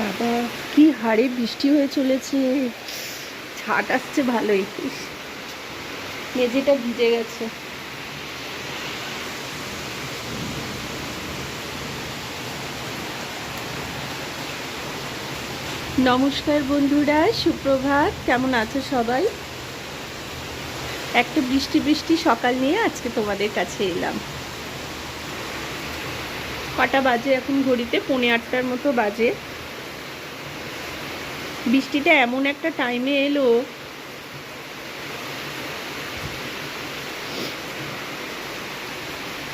বাবা, কি হারে বৃষ্টি হয়ে চলেছে। ছাট আসছে ভালোই। মেঝেটা ভিজে গেছে। নমস্কার বন্ধুরা, সুপ্রভাত। কেমন আছো সবাই? একটা বৃষ্টি বৃষ্টি সকাল নিয়ে আজকে তোমাদের কাছে এলাম। কটা বাজে এখন ঘড়িতে? পৌনে আটটার মতো বাজে। বৃষ্টিটা এমন একটা টাইমে এলো।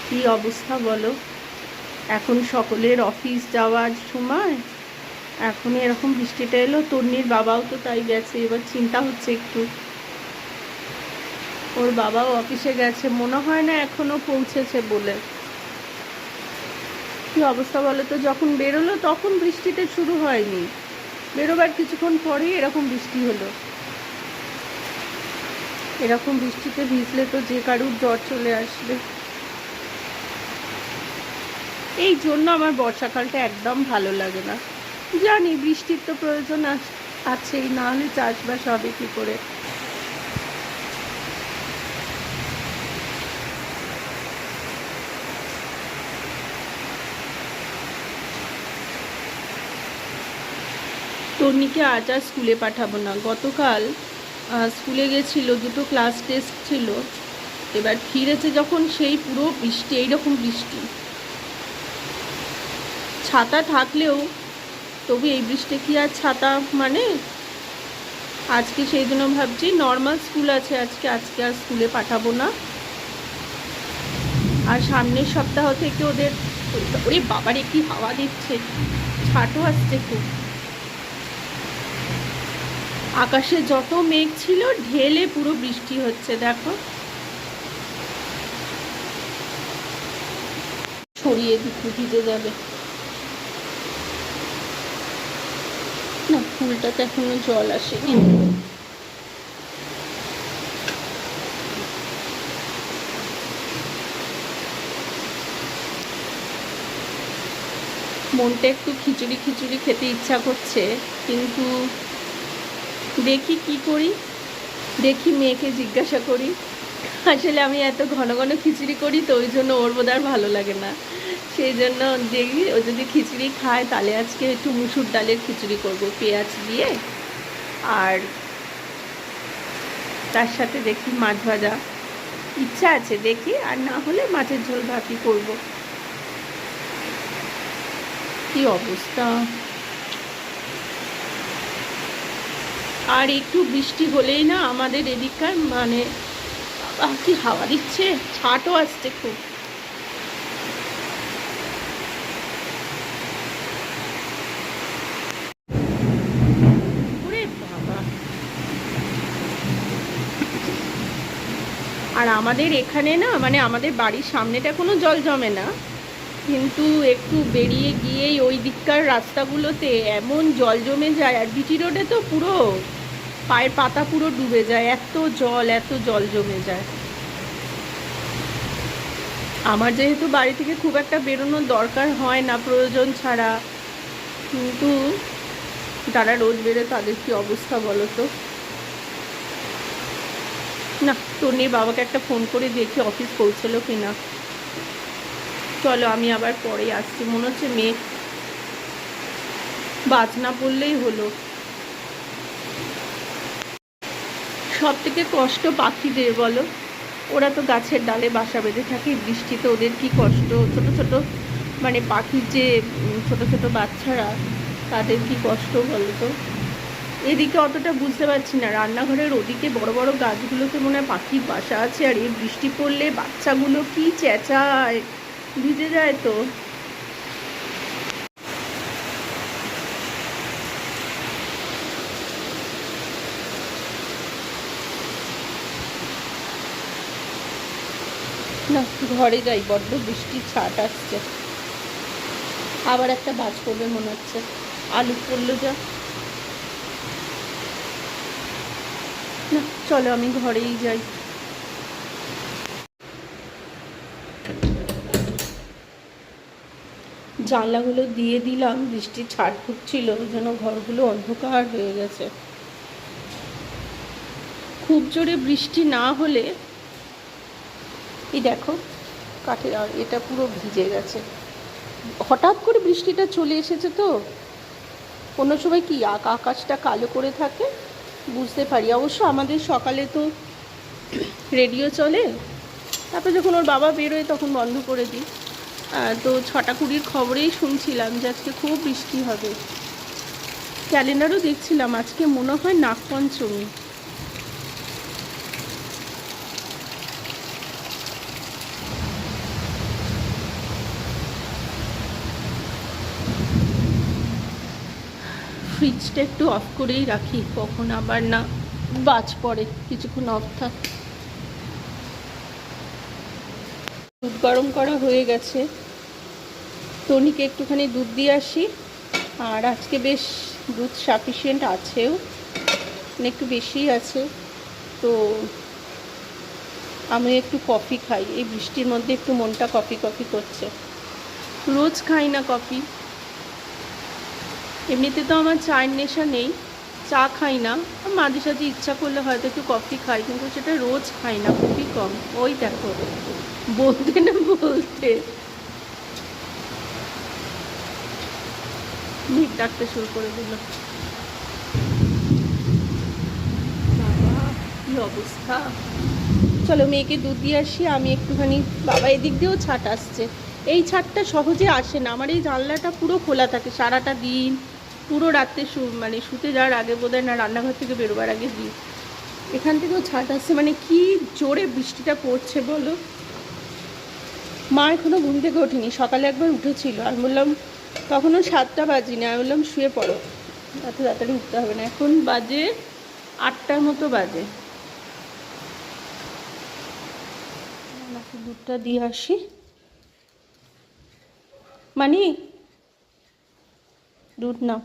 কি অবস্থা বলো? এখন সকলের অফিস যাওয়ার সময়, এখন এরকম বৃষ্টিটা এলো তন্নির বাবাও তো তাই গেছে, এবার চিন্তা হচ্ছে একটু। ওর বাবাও অফিসে গেছে, মনে হয় না এখনও পৌঁছেছে বলে। কি অবস্থা বলো তো? যখন বেরোলো তখন বৃষ্টিটা শুরু হয়নি। বেরোবার কিছুক্ষণ পরেই এরকম বৃষ্টি হলো। এরকম বৃষ্টিতে ভিজলে তো যে কারুর জ্বর চলে আসবে। এই জন্য আমার বর্ষাকালটা একদম ভালো লাগে না। জানি বৃষ্টির তো প্রয়োজন আছেই, না হলে চাষবাস হবে কি করে? তন্নিকে আজ আর স্কুলে পাঠাবো না। গতকাল স্কুলে গেছিল, দুটো ক্লাস টেস্ট ছিল। এবার ফিরেছে যখন সেই পুরো বৃষ্টি, এইরকম বৃষ্টি। ছাতা থাকলেও তবু এই বৃষ্টি কি আর ছাতা মানে? আজকে সেই জন্য ভাবছি নর্মাল স্কুল আছে, আজকে আজকে আর স্কুলে পাঠাবো না। আর সামনের সপ্তাহ থেকে ওদের, ওরে বাবারে, কি হাওয়া দিচ্ছে। ছাটও আসছে খুব। আকাশে যত মেঘ ছিল, ঢেলে পুরো বৃষ্টি হচ্ছে, দেখো। ছড়িয়ে দিতে ভিজে যাবে। না, ফুলটাতে এখনও জল আসেনি। মনটা একটু খিচুড়ি খিচুড়ি খেতে ইচ্ছা করছে, কিন্তু দেখি কি করি, দেখি মেয়েকে জিজ্ঞাসা করি। আসলে আমি এত ঘন ঘন খিচুড়ি করি তো ওই জন্য ওর বোধ আর ভালো লাগে না। সেই জন্য দেখি ও যদি খিচুড়ি খায় তাহলে আজকে একটু মুসুর ডালের খিচুড়ি করব, পেঁয়াজ দিয়ে। আর তার সাথে দেখি মাছ ভাজা। ইচ্ছা আছে দেখি, আর না হলে মাছের ঝোল ভাতই করব। কি অবস্থা? আর একটু বৃষ্টি হলেই না আমাদের এদিককার মানে কি হাওয়া দিচ্ছে? ছাটও আসছে খুব। আর আমাদের এখানে না মানে আমাদের বাড়ির সামনেটা কোনো জল জমে না। কিন্তু একটু বেরিয়ে গিয়েই ওই দিককার রাস্তাগুলোতে এমন জল জমে যায়, আর বিটি রোডে তো পুরো পায়ের পাতা পুরো ডুবে যায়, এত জল এত জল জমে যায়। আমার যেহেতু বাড়ি থেকে খুব একটা বেরোনোর দরকার হয় না, প্রয়োজন ছাড়া, কিন্তু যারা রোজ বেরোয় তাদের কি অবস্থা বলো তো? না, তন্নির বাবাকে একটা ফোন করে দেখি অফিস পৌঁছলো কি না চলো, আমি আবার পরে আসছি। মনে হচ্ছে মেয়ে। বাজ না পড়লেই হলো। সব থেকে কষ্ট পাখিদের বলো? ওরা তো গাছের ডালে বাসা বেঁধে থাকে বৃষ্টিতে ওদের কি কষ্ট? ছোট ছোট মানে পাখির যে ছোট ছোট বাচ্চারা, তাদের কি কষ্ট বলো তো? এদিকে অতটা বুঝতে পারছি না। রান্নাঘরের ওদিকে বড় বড় গাছগুলোতে মনে হয় পাখির বাসা আছে, আর এই বৃষ্টি পড়লে বাচ্চাগুলো কি চেঁচায়? ভিজে যায় তো। না, ঘরে যাই, বড্ড বৃষ্টির ছাট আসছে। আবার একটা বাজ পড়বে মনে হচ্ছে। আলু পড়ল যা। না, চলো আমি ঘরেই যাই। জানলাগুলো দিয়ে দিলাম, বৃষ্টির ছাট ঢুকছিল যেন ঘরগুলো অন্ধকার হয়ে গেছে। খুব জোরে বৃষ্টি না হলে এই দেখো কাঠের আর এটা পুরো ভিজে গেছে। হঠাৎ করে বৃষ্টিটা চলে এসেছে তো। কোনো সময় কি আক- আকাশটা কালো করে থাকে? বুঝতে পারি। অবশ্য আমাদের সকালে তো রেডিও চলে। তারপর যখন ওর বাবা বেরোয় তখন বন্ধ করে দিই। তো ছটা কুড়ির খবরেই শুনছিলাম যে আজকে খুব বৃষ্টি হবে। ক্যালেন্ডারও দেখছিলাম। আজকে মনে হয় নাগপঞ্চমী। ফ্রিজটা একটু অফ করেই রাখি, কখন আবার না, বাজ পড়ে, কিছুক্ষণ অফ থাক। দুধ গরম করা হয়ে গেছে। টনিকে একটুখানি দুধ দিয়ে আসি। আর আজকে বেশ দুধ সাফিসিয়েন্ট আছেও মানে একটু বেশিই আছে। তো আমি একটু কফি খাই, এই বৃষ্টির মধ্যে একটু মনটা কফি কফি করছে। রোজ খাই না কফি এমনিতে তো আমার চায়ের নেশা নেই, চা খাই না। মাঝে সাঝে ইচ্ছা করলে হয়তো একটু কফি খাই, কিন্তু সেটা রোজ খাই না খুবই কম। ওই দেখো, বলতে না বলতে। ভিড় ডাকতে শুরু করে দিল। কি অবস্থা? চলো মেয়েকে দুধ দিয়ে আসি, আমি একটুখানি বাবা এদিক দিয়েও ছাট আসছে। এই ছাদটা সহজে আসে না, আমার এই জানলাটা পুরো খোলা থাকে, সারাটা দিন পুরো রাত্রে মানে শুতে যাওয়ার আগে বোধহয় না রান্নাঘর থেকে বেরোবার আগে দিই। এখান থেকেও ছাদ আসছে মানে কি জোরে বৃষ্টিটা পড়ছে বলো? মা এখনও ঘুম থেকে ওঠেনি, সকালে একবার উঠেছিল। আমি বললাম, তখনও সাতটা বাজিনি। আমি বললাম, শুয়ে পড়ো, এত তাড়াতাড়ি উঠতে হবে না। এখন বাজে আটটার মতো বাজে। দুধটা দিয়ে আসি। মানি, দুধ নাও।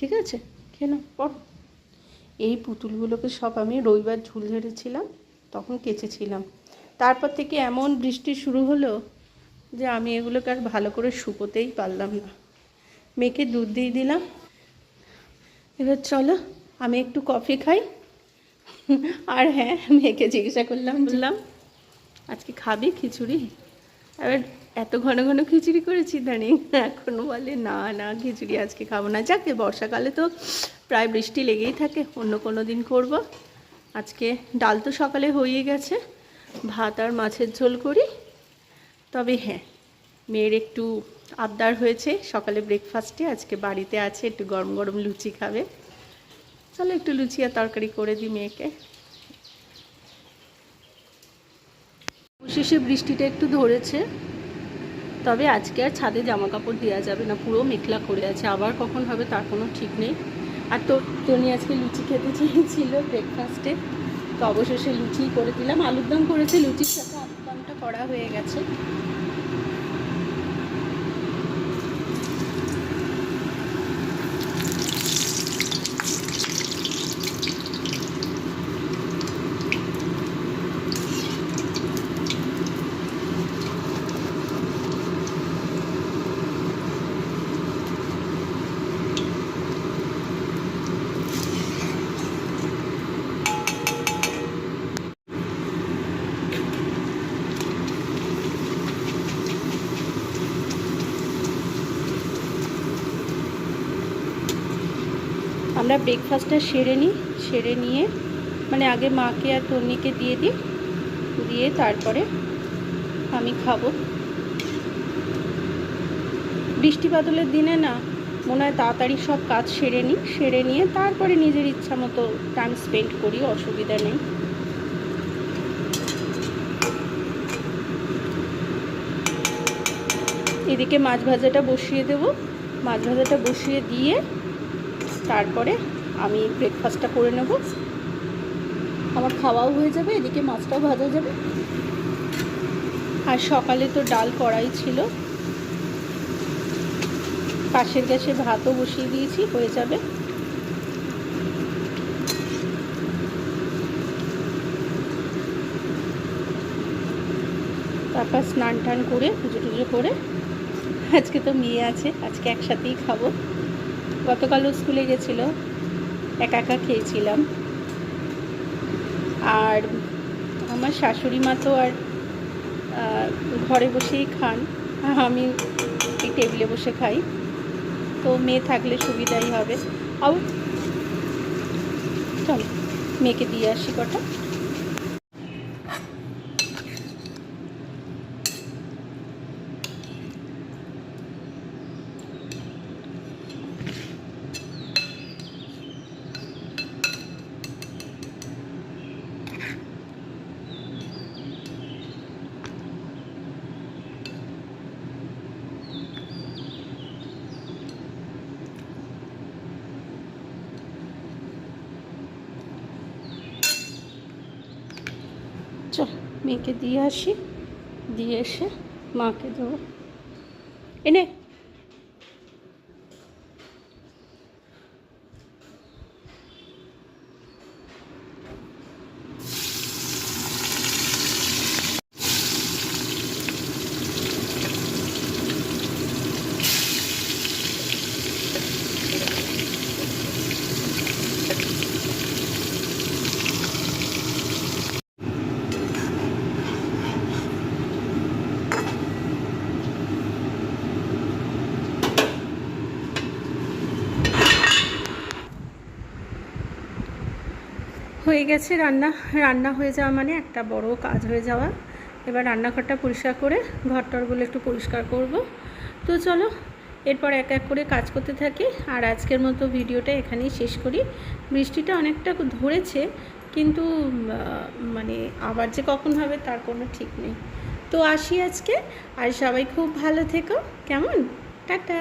ঠিক আছে? খেয়ে নাও, পড়ো। এই পুতুলগুলোকে সব আমি রবিবার ঝুল ঝেড়েছিলাম, তখন কেচেছিলাম। তারপর থেকে এমন বৃষ্টি শুরু হলো যে আমি এগুলোকে আর ভালো করে শুকোতেই পারলাম না। মেয়েকে দুধ দিয়ে দিলাম। এবার চলো, আমি একটু কফি খাই। আর হ্যাঁ মেয়েকে জিজ্ঞাসা করলাম, বললাম, আজকে খাবি খিচুড়ি? এবার এত ঘন ঘন খিচুড়ি করেছি দাঁড়িয়ে এখন বলে, না না, খিচুড়ি আজকে খাব না। যাকে বর্ষাকালে তো প্রায় বৃষ্টি লেগেই থাকে, অন্য কোনো দিন করব। আজকে ডাল তো সকালে হয়ে গেছে, ভাত আর মাছের ঝোল করি। তবে হ্যাঁ মেয়ের একটু আবদার হয়েছে, সকালে ব্রেকফাস্টে আজকে বাড়িতে আছে, একটু গরম গরম লুচি খাবে। চলো একটু লুচি আর তরকারি করে দিই মেয়েকে। অবশেষে বৃষ্টিটা একটু ধরেছে। তবে আজকে আর ছাদে জামা কাপড় দেওয়া যাবে না, পুরো মেঘলা করে আছে। আবার কখন হবে তার কোনো ঠিক নেই। আর তো, টনি আজকে লুচি খেতে চেয়েছিল ব্রেকফাস্টে তো অবশেষে লুচি করে দিলাম। আলুর দম করেছে, লুচির সাথে আলুর দমটা করা হয়ে গেছে। আমরা ব্রেকফাস্টটা সেরে নিই, সেরে নিয়ে মানে আগে মাকে আর তন্নিকে দিয়ে দিই, দিয়ে তারপরে আমি খাব। বৃষ্টি বাদলের দিনে না, মনে হয় তাড়াতাড়ি সব কাজ সেরে নিই, সেরে নিয়ে তারপরে নিজের ইচ্ছা মতো টাইম স্পেন্ড করি, অসুবিধা নেই। এদিকে মাছ ভাজাটা বসিয়ে দেবো। মাছ ভাজাটা বসিয়ে দিয়ে তারপরে আমি ব্রেকফাস্টটা করে নেব। আমার খাওয়াও হয়ে যাবে, এদিকে মাছটাও ভাজা যাবে। আর সকালে তো ডাল কড়াই ছিল। পাশের গ্যাসে ভাতও বসিয়ে দিয়েছি, হয়ে যাবে। তারপর স্নান টান করে পুজো টুজো করে। আজকে তো মেয়ে আছে, আজকে একসাথেই খাব। গতকালও স্কুলে গেছিল, একা একা খেয়েছিলাম। আর আমার শাশুড়ি মা তো আর ঘরে বসেই খান, আমি এই টেবিলে বসে খাই। তো মেয়ে থাকলে সুবিধাই হবে। আও চল, মেয়েকে দিয়ে আসি কটা চল মেয়েকে দিয়ে আসি দিয়ে এসে মাকে দেবো। এনে হয়ে গেছে রান্না। রান্না হয়ে যাওয়া মানে একটা বড় কাজ হয়ে যাওয়া। এবার রান্নাঘরটা পরিষ্কার করে ঘরটরগুলো একটু পরিষ্কার করব। তো চলো, এরপর এক এক করে কাজ করতে থাকি। আর আজকের মতো ভিডিওটা এখানেই শেষ করি। বৃষ্টিটা অনেকটা ধরেছে, কিন্তু মানে আবার যে কখন হবে তার কোনো ঠিক নেই। তো আসি আজকে। আর সবাই খুব ভালো থেকো। কেমন? টাটা।